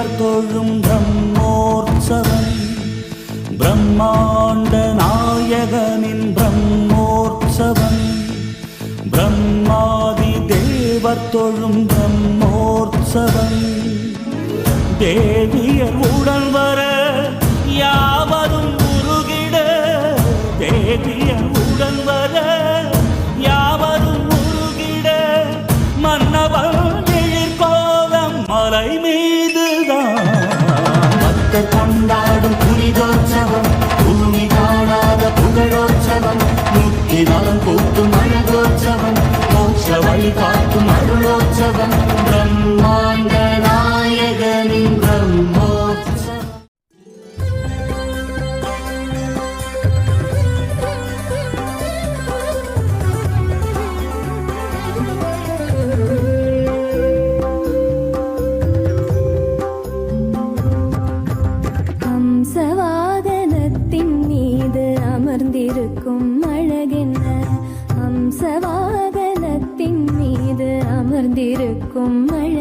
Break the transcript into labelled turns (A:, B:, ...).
A: தேவர் தொழும் பிரம்மோற்சவம். பிரம்மாண்ட நாயகனின் பிரம்மோற்சவம். பிரம்மாதி தேவர் தொழும் பிரம்மோற்சவம். தேவியர் உடன் வர யாவரும் உருகிட. தேவியர் உடன் வர யாவரும் உருகிட. மன்னவன் எழிற்கோலம் மலை
B: மீது இருக்கும் அழகென்ன அம்சவாகனத்தின் மீது அமர்ந்திருக்கும் அழ